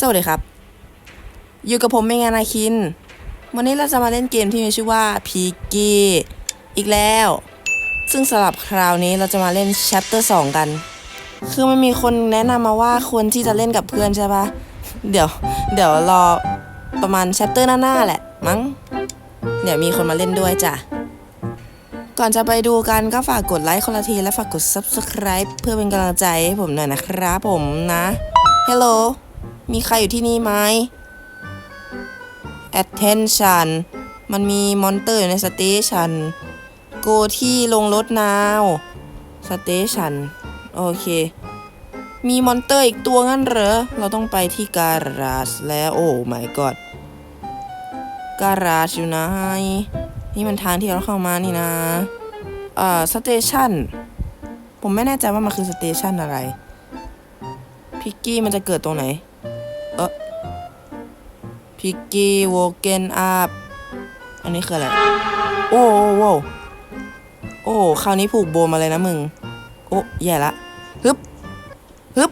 สวัสดีครับ อยู่กับผมเมงานาคิน วันนี้เราจะมาเล่นเกมที่มีชื่อว่าพีกี้อีกแล้ว ซึ่งสำหรับคราวนี้เราจะมาเล่น chapter 2 กัน คือมันมีคนแนะนำมาว่าควรที่จะเล่นกับเพื่อนใช่ปะเดี๋ยว เดี๋ยวรอประมาณ chapter หน้าๆแหละ มั้ง เดี๋ยวมีคนมาเล่นด้วยจ้ะก่อนจะไปดูกันก็ฝากกดไลค์คนละทีและฝากกด subscribe เพื่อเป็นกำลังใจให้ผมหน่อยนะครับผมนะฮัลโหล มีใครอยู่ที่นี่ไหม attention มันมีมอนเตอร์อยู่ในสเตชัน go ที่ลงรถ now station โอเค มีมอนเตอร์อีกตัวงั้นเหรอ เราต้องไปที่การาจแล้ว โอ้ my god การาจอยู่ไหนนี่มันทางที่เราเข้ามานี่นะ เอ่อสเตชันผมไม่แน่ใจว่ามันคือสเตชันอะไร พิกกี้มันจะเกิดตรงไหน พิกกี้วอเกนอัพอันนี้คืออะไร โอ้โอ้โอ้โอ้คราวนี้ผูกโบมาเลยนะมึง โอ้แย่ละฮึบฮึบ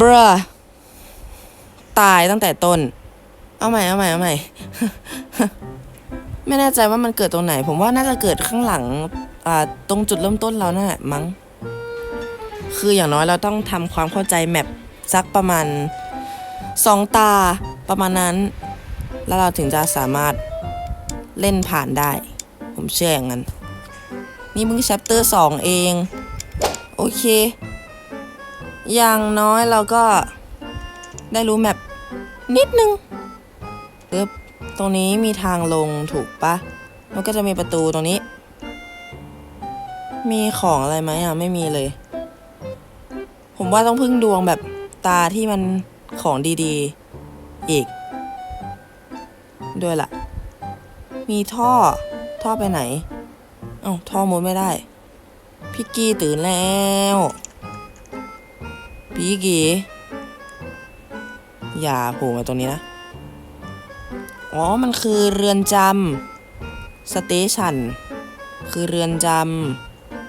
บรตายตั้งแต่ต้น เอาใหม่เอาใหม่เอาใหม่ไม่แน่ใจว่ามันเกิดตรงไหน ผมว่าน่าจะเกิดข้างหลังอ่าตรงจุดเริ่มต้นเรานั่ะมั้ง คืออย่างน้อยเราต้องทำความเข้าใจแมป สักประมาณสองตาประมาณนั้น แล้วเราถึงจะสามารถเล่นผ่านได้ ผมเชื่ออย่างนั้น นี่มึง chapter สองเอง โอเค อย่างน้อยเราก็ได้รู้แมปนิดนึงปึ๊บตรงนี้มีทางลงถูกปะแล้วก็จะมีประตูตรงนี้ มีของอะไรไหมอะ ไม่มีเลย ผมว่าต้องพึ่งดวงแบบ ตาที่มันของดีๆ อีก ด้วยล่ะ มีท่อ ท่อไปไหน เอ้าท่อมุดไม่ได้ พี่กี้ตื่นแล้วพี่กี้อย่าโผล่มาตรงนี้นะ อ๋อ มันคือเรือนจำสเตชันคือเรือนจ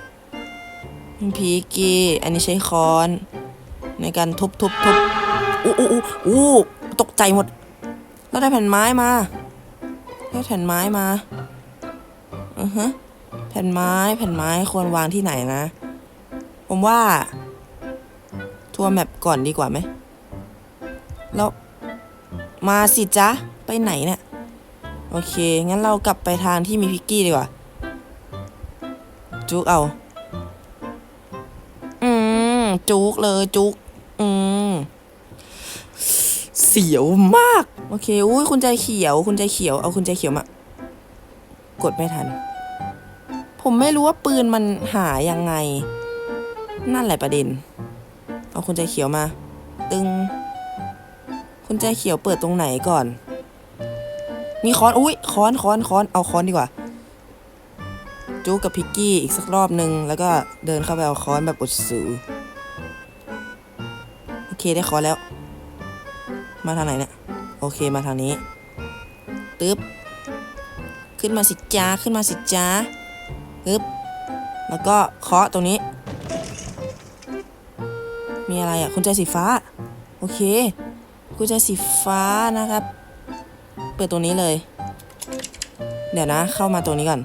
ำพีกี้ อันนี้ใช้ค้อน ในการทุบทุบทุบอู้อู้อู้ตกใจหมด แล้วได้แผ่นไม้มา ได้แผ่นไม้มาอือฮะแผ่นไม้แผ่นไม้ควรวางที่ไหนนะ ผมว่า ทัวร์แมปก่อนดีกว่าไหมแล้วมาสิจ๊ะ ไปไหนเนี่ยโอเค งั้นเรากลับไปทางที่มีพิกกี้ดีกว่า จุกเอา อืม จุกเลย จุก เสียวมาก โอเคอุ้ยคุณใจเขียว คุณใจเขียว เอาคุณใจเขียวมา กดไม่ทัน ผมไม่รู้ว่าปืนมันหายังไง นั่นแหละประเด็น เอาคุณใจเขียวมา ตึง คุณใจเขียวเปิดตรงไหนก่อน มีค้อน อุ้ยค้อนค้อนค้อน เอาค้อนดีกว่าจูกับพิกกี้อีกสักรอบนึง แล้วก็เดินเข้าไปเอาค้อนแบบอดสูโอ เคได้ค้อแล้ว มาทางไหนเนี่ยโอเคมาทางนี้ตึ๊บขึ้นมาสิจ้าขึ้นมาสิจ้าตึ๊บแล้วก็เคาะตรงนี้ มีอะไรอะคุณใจสีฟ้า โอเคกุญแจสีฟ้านะครับ เปิดตรงนี้เลย เดี๋ยวนะ เข้ามาตรงนี้ก่อน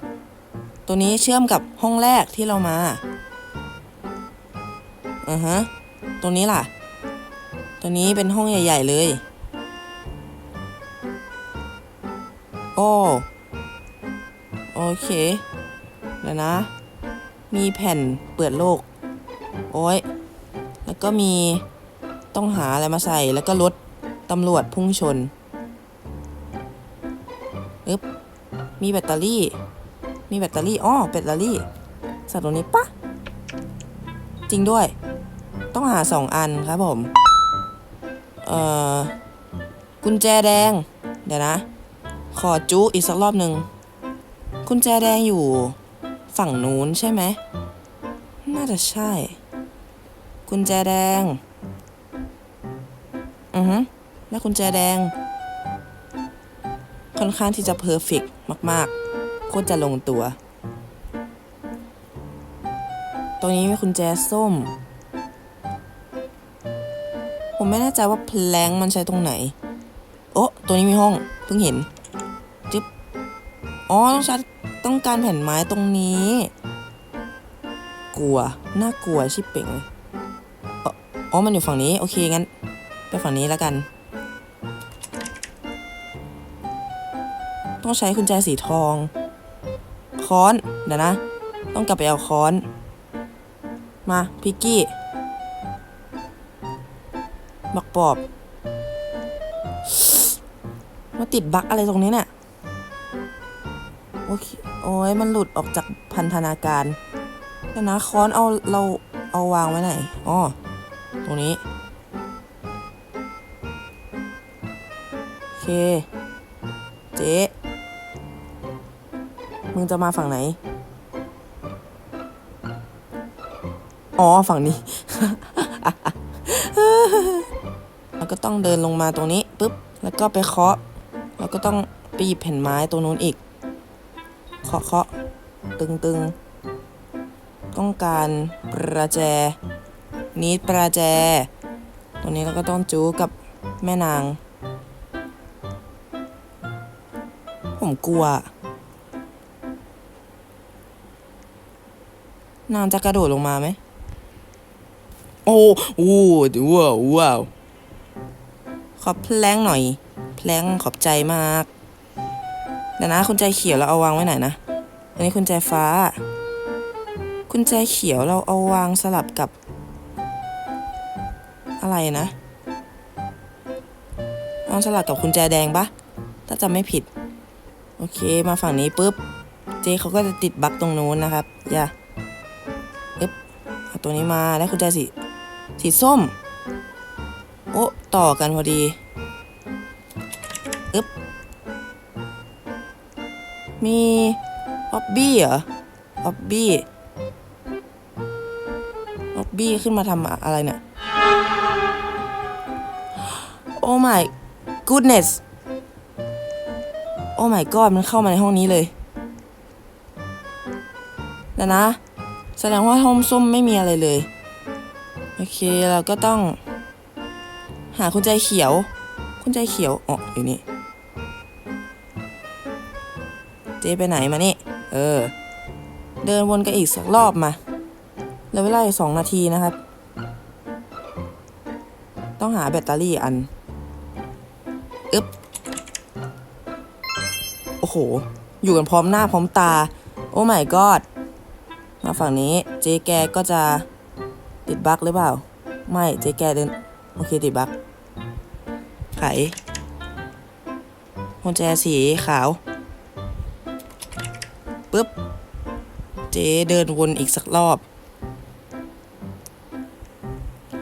ตัวนี้เชื่อมกับห้องแรกที่เรามาอือฮะ ตรงนี้ล่ะ ตัวนี้เป็นห้องใหญ่ ๆ เลย โอ้โอเคเดี๋ยวนะ มีแผ่นเปิดโลก โอ้ย แล้วก็มีต้องหาอะไรมาใส่แล้วก็รถตำรวจพุ่งชนอึ๊บมีแบตเตอรี่ มีแบตเตอรี่อ้อแบตเตอรี่ใส่ตรงนี้ปะจริงด้วย ต้องหาสองอันครับผม เอ่อกุญแจแดง เดี๋ยวนะ ขอจุอีกสักรอบหนึ่งกุญแจแดงอยู่ฝั่งนู้นใช่ไหม น่าจะใช่ กุญแจแดง อือฮึและกุญแจแดง ค่อนข้างที่จะเพอร์เฟกมาก ๆ โคตรจะลงตัว ตรงนี้มีกุญแจส้ม ผมไม่แน่ใจว่าแพลงมันใช้ตรงไหน โอ้ตัวนี้มีห้อง เพิ่งเห็น จึ๊บ อ๋อ ต้องชัดต้องการแผ่นไม้ตรงนี้ กลัว น่ากลัวชิบเป่งเลยอ๋ออ๋อ มันอยู่ฝั่งนี้ โอเค งั้น ไปฝั่งนี้แล้วกัน ต้องใช้กุญแจสีทอง ค้อน เดี๋ยวนะ ต้องกลับไปเอาค้อน มา พิกกี้ บักปอบมาติดบักอะไรตรงนี้เนี่ยโอเคโอ้ยมันหลุดออกจากพันธนาการเดี๋ยวนะค้อนเอาเราเอาวางไว้ไหนอ๋อตรงนี้ โอเค เจ๊มึงจะมาฝั่งไหน อ๋อ ฝั่งนี้ ต้องเดินลงมาตรงนี้ปุ๊บแล้วก็ไปเคาะ แล้วก็ต้องไปหยิบแผ่นไม้ตรงนู้นอีก เคาะเคาะตึงตึงต้องการประแจนี้ประแจ ตรงนี้เราก็ต้องจูกับแม่นาง ผมกลัว นางจะกระโดดลงมาไหม โอ้โอ้ว้าวว้าว อแพลงหน่อย แพลงขอบใจมากเดี๋ยวนะคุณใจเขียวเราเอาวางไว้ไหนนะ อันนี้คุณใจฟ้า คุณใจเขียวเราเอาวางสลับกับ อะไรนะวางสลับกับคุณใจแดงปะถ้าจำไม่ผิด โอเคมาฝั่งนี้ปุ๊บ เจเขาก็จะติดบั๊กตรงนู้นนะครับ อย่าอึ๊บเอาตัวนี้มาได้คุณใจสีสีส้ม ต่อกันพอดีอึ๊บมีออบบี้เหรอออบบี้ออบบี้ขึ้นมาทำอะไรเนี่ย โอ้ my goodness โอ้ my god มันเข้ามาในห้องนี้เลยแต่นะ แสดงว่าห้องส้มไม่มีอะไรเลย โอเค เราก็ต้อง หาคุณใจเขียว คุณใจเขียวอ๋ออยู่นี่ เจ๊ไปไหนมานี่ เออ เดินวนกันอีกสักรอบมาเหลือเวลาอีกสองนาทีนะครับ ต้องหาแบตเตอรี่อัน อึ๊บ โอ้โห อยู่กันพร้อมหน้าพร้อมตา โอ้ my god มาฝั่งนี้ เจ๊แกก็จะติดบั๊กหรือเปล่า ไม่ เจ๊แกเดิน โอเค ติดบั๊ก ไขกุญแจสีขาวปุ๊บ เจ๊เดินวนอีกสักรอบ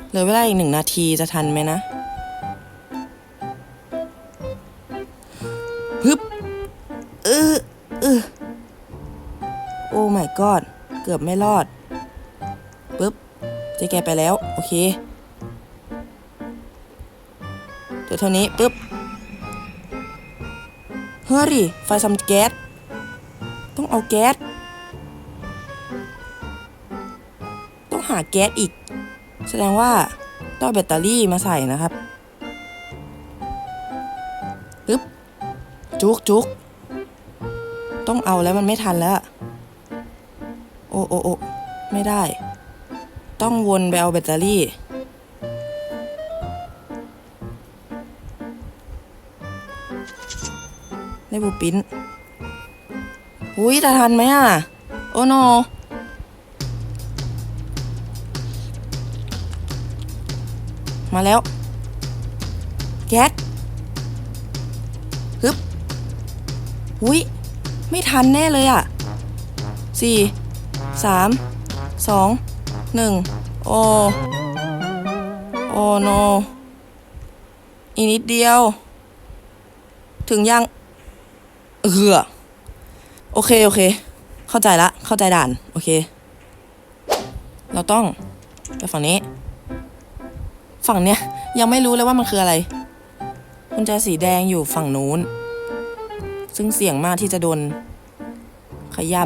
เหลือเวลาอีกหนึ่งนาทีจะทันไหมนะฮึบเออเออโอ้ my god เกือบไม่รอดปุ๊บเจ๊แกไปแล้ว โอเค เดี๋ยวเท่านี้ปุ๊บเฮ้ยไฟซัมแก๊สต้องเอาแก๊สต้องหาแก๊สอีก แสดงว่าต้องแบตเตอรี่มาใส่นะครับปึ๊บจุกจุกต้องเอาแล้วมันไม่ทันแล้ว โอ้โอ้โอ้ไม่ได้ ต้องวนไปเอาแบตเตอรี่ ได้บูปิ้นอุ้ยจะทันไหมอะ โอ้โนมาแล้ว แก๊สฮึบอุ้ยไม่ทันแน่เลยอะสี่สามสองหนึ่งโอ โอ้โน อีกนิดเดียว ถึงยัง เออโอเค โอเค เข้าใจละ เข้าใจด่าน โอเค เราต้องไปฝั่งนี้ ฝั่งเนี้ย ยังไม่รู้เลยว่ามันคืออะไรกุญแจสีแดงอยู่ฝั่งนู้น ซึ่งเสี่ยงมากที่จะโดน ขย่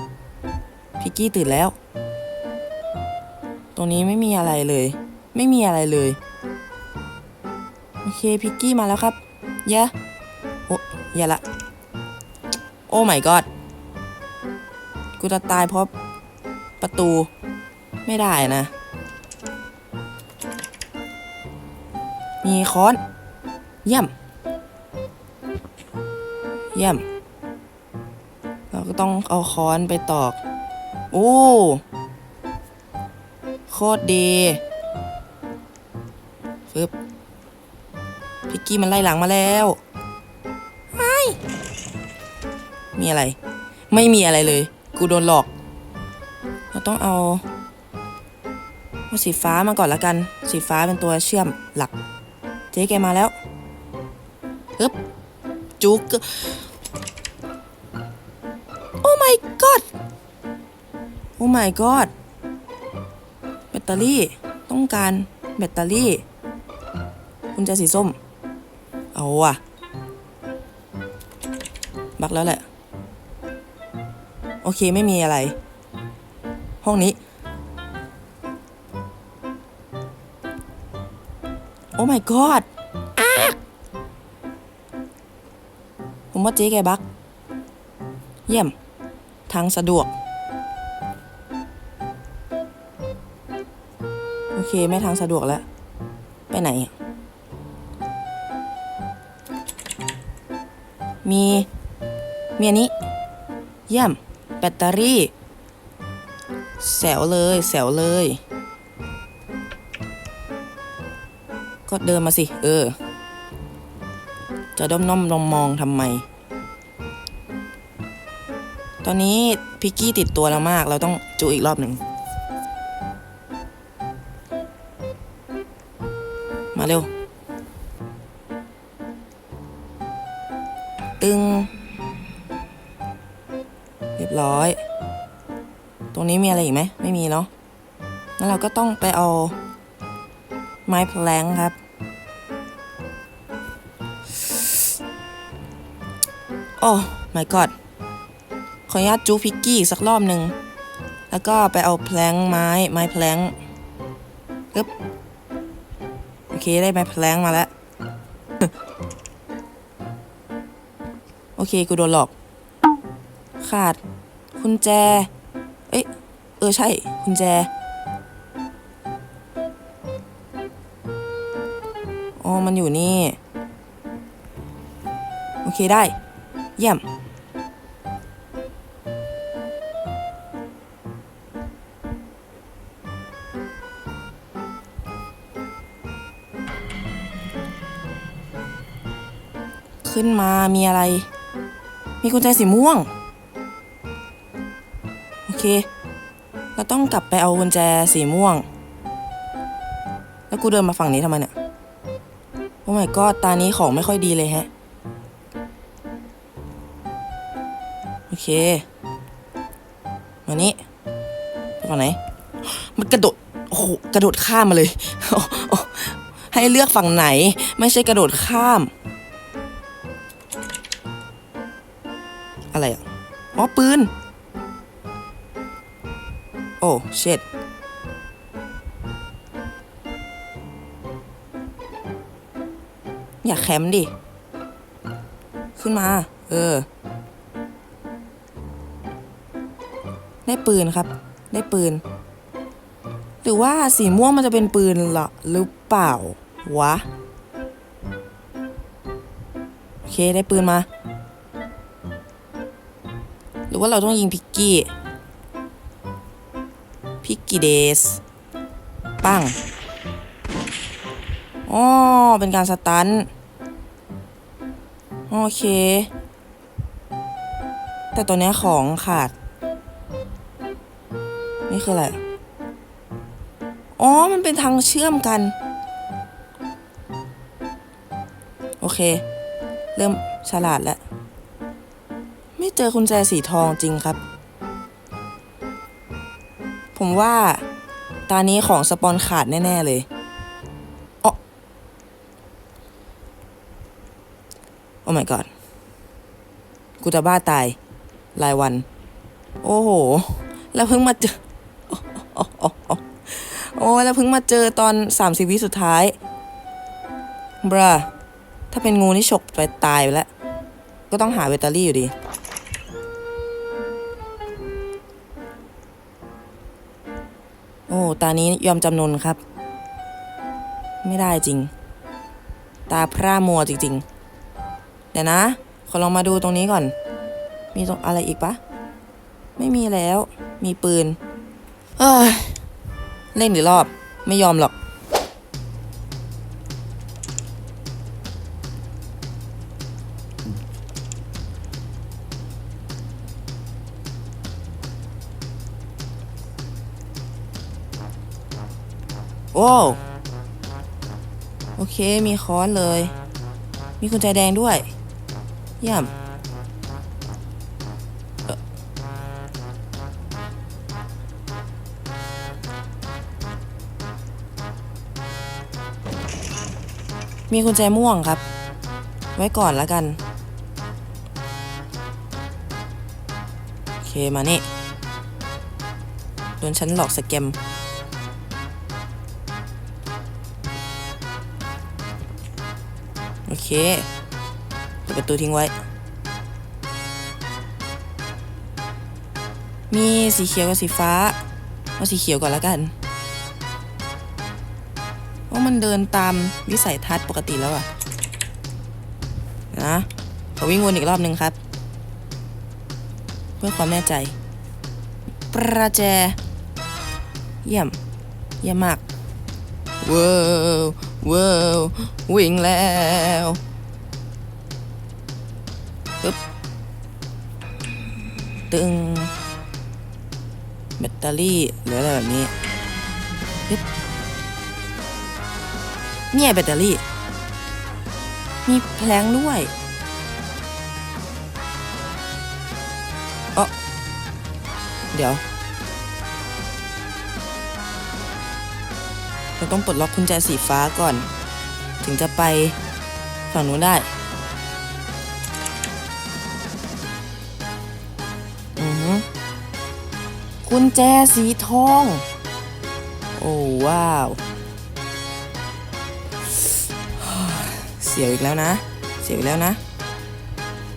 ำพิกกี้ตื่นแล้ว ตรงนี้ไม่มีอะไรเลย ไม่มีอะไรเลย โอเค พิกกี้มาแล้วครับแย่โอย่าละ โอ้ my god กูจะตายเพราะประตูไม่ได้นะ มีค้อน เยี่ยม เยี่ยม เราก็ต้องเอาค้อนไปตอก โอ้โคตรดีฟึบพิกกี้มันไล่หลังมาแล้ว อะไร ไม่มีอะไรเลย กูโดนหลอก เราต้องเอาเอาสีฟ้ามาก่อนละกัน สีฟ้าเป็นตัวเชื่อมหลัก เจ๊แกมาแล้วฮึบจุกโอ้ my god โอ้ my god แบตเตอรี่ต้องการแบตเตอรี่คุณจะสีส้ม เอาว่ะบักแล้วแหละ อเคไม่มีอะไร ห้องนี้ โอ้ my god ผมว่าเจ๊แกบัก เยี่ยม ทางสะดวก โอเค ไม่ทางสะดวกแล้ว ไปไหน มี มีอันนี้ เยี่ยม แบตเตอรี่แสวเลยแสวเลย ก็เดินมาสิ เออ จะด้อมน้อมลองมองทำไม ตอนนี้พิกกี้ติดตัวเรามาก เราต้องจูอีกรอบหนึ่ง มาเร็ว ตึง บร้อย ตรงนี้มีอะไรอีกไหม ไม่มีเนาะงั้นเราก็ต้องไปเอา ไม้แพลงครับ โอ้ my god ขออนุญาตจูพิกกี้อีกสักรอบหนึ่ง แล้วก็ไปเอาแพลงไม้ไม้แพลงปึ๊บโอเคได้ไม้แพลงมาแล้ว โอเค กูโดนหลอก ขาด กุญแจ เอ้ย เออใช่กุญแจ อ๋อ มันอยู่นี่ โอเคได้ เยี่ยม ขึ้นมามีอะไร มีกุญแจสีม่วง เค เราต้องกลับไปเอากุญแจสีม่วง แล้วกูเดินมาฝั่งนี้ทำไมเนี่ย โอ้ my god ตานี้ของไม่ค่อยดีเลยแฮะ โอเค มานี้ไปฝั่งไหน มันกระโดด โอ้โห กระโดดข้ามมาเลยโอ้ให้เลือกฝั่งไหน ไม่ใช่กระโดดข้าม อะไรอะ อ๋อ ปืน อ้เช็ดอยาแคมดิ ขึ้นมา เออ ได้ปืนครับ ได้ปืน หรือว่าสีม่วงมันจะเป็นปืนเหรอหรือเปล่า วะ โอเค ได้ปืนมา หรือว่าเราต้องยิงพิกกี้ พิกกี้เดส ปังอ๋อเป็นการสตัน โอเค แต่ตัวเนี้ยของขาด นี่คืออะไร อ๋อ มันเป็นทางเชื่อมกัน โอเค เริ่มฉลาดแล้ว ไม่เจอกุญแจสีทองจริงครับ ผมว่าตานี้ของสปอนขาดแน่ ๆ เลยอ๋อโอ้ my god กูจะบ้าตายรายวัน โอ้โห แล้วเพิ่งมาเจอ โอ้โอ้โอ้โอ้โอ้แล้วเพิ่งมาเจอตอน30วิสุดท้าย บราถ้าเป็นงูนี่ฉกไปตายไปแล้ว ก็ต้องหาแบตเตอรี่อยู่ดี ตานี้ยอมจำนนครับ ไม่ได้จริง ตาพร่ามัวจริงๆ เดี๋ยวนะ ขอลองมาดูตรงนี้ก่อน มีตรงอะไรอีกปะ ไม่มีแล้ว มีปืน เอ้ย เล่นหรือรอบ ไม่ยอมหรอก โอ้วโอเคมีค้อนเลย มีกุญแจแดงด้วยเยี่ยมมีกุญแจม่วงครับ ไว้ก่อนแล้วกัน โอเคมานี่โดนฉันหลอกสแกม เคเปิดประตูทิ้งไว้ มีสีเขียวกับสีฟ้า เอาสีเขียวก่อนแล้วกันว่ามันเดินตามวิสัยทัศน์ปกติแล้วอะนะขอวิ่งวนอีกรอบหนึ่งครับ เพื่อความแน่ใจ ประแจ เยี่ยม เยี่ยมมากว้า วว้าววิ่งแล้วปึ๊บตึง แบตเตอรี่หรืออะไรแบบนี้ปึ๊บเนี่ยแบตเตอรี่ มีแพลงด้วยเออเดี๋ยว ต้องปลดล็อกกุญแจสีฟ้าก่อน ถึงจะไปฝั่งนู้นได้ อือหือกุญแจสีทอง โอ้ว้าว เสียวอีกแล้วนะ เสียวอีกแล้วนะ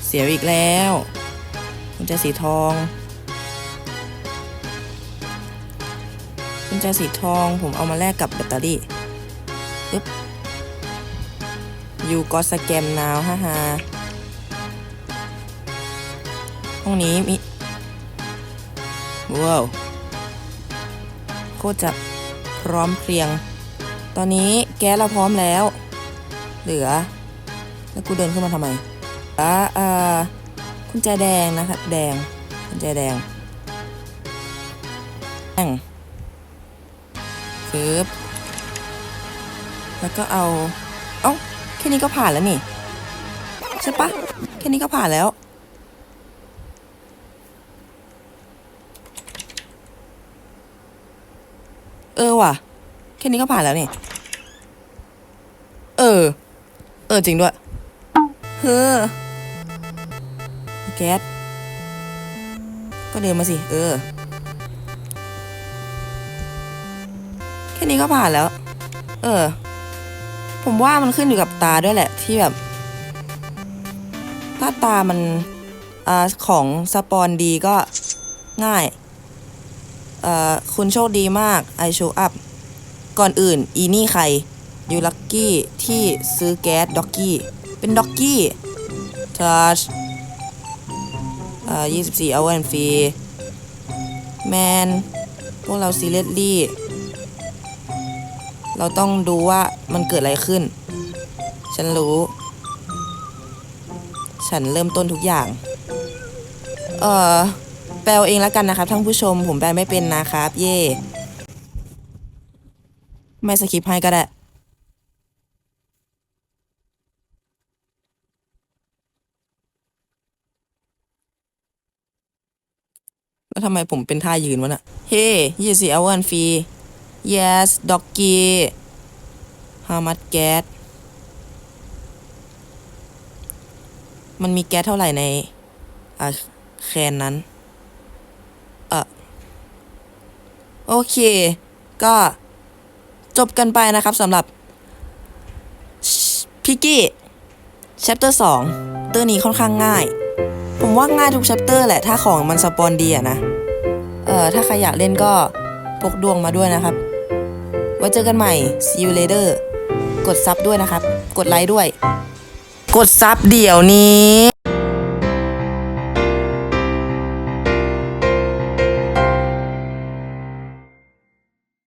เสียวอีกแล้ว กุญแจสีทอง ญแจสีทอง ผมเอามาแลกกับแบตเตอรี่ปึ๊บยูก็สแกมนาวฮ่าฮ่าห้องนี้มีว้าวโคตรจะพร้อมเพรียง ตอนนี้แก๊สเราพร้อมแล้ว เหลือ แล้วกูเดินขึ้นมาทำไมอ่าอ่ากุญแจแดงนะครับ แดงกุญแจแดงแดง ปึ๊บแล้วก็เอาเอ้าแค่นี้ก็ผ่านแล้วนี่ใช่ปะแค่นี้ก็ผ่านแล้วเออว่ะ แค่นี้ก็ผ่านแล้วนี่ เออ เออจริงด้วย เฮ้อแก๊สก็เดินมาสิ เออ ค่นี้ก็ผ่านแล้ว เออ ผมว่ามันขึ้นอยู่กับตาด้วยแหละ ที่แบบ ถ้าตามันอของสปอนดีก็ง่ายคุณโชคดีมาก I show up ก่อนอื่น อีนี่ใคร ยูลักกี้ ที่ซื้อแก๊สด็อกกี้ เป็นด็อกกี้ทัชอ่า24 hour and free แมน พวกเราซีเรียสลี่ เราต้องดูว่ามันเกิดอะไรขึ้น ฉันรู้ ฉันเริ่มต้นทุกอย่าง เอ่อ แปลเองแล้วกันนะครับท่านผู้ชม ผมแปลไม่เป็นนะครับ เย่ไม่สคริปให้ก็ได้แล้วทำไมผมเป็นท่ายืนวะน่ะ เฮ้ยี่สิบเอาวันฟรี yes doggy how much gas มันมีแก๊สเท่าไหร่ในแคนนั้นเออโอเค ก็จบกันไปนะครับสำหรับพิกกี้แชปเตอร์สองเตอร์นี้ค่อนข้างง่าย ผมว่าง่ายทุกแชปเตอร์แหละถ้าของมันสปอนดีอะนะ เออถ้าใครอยากเล่นก็พกดวงมาด้วยนะครับ ว้เจอกันใหม่ see you later กดซับด้วยนะครับ กดไลค์ด้วย กดซับเดี๋ยวนี้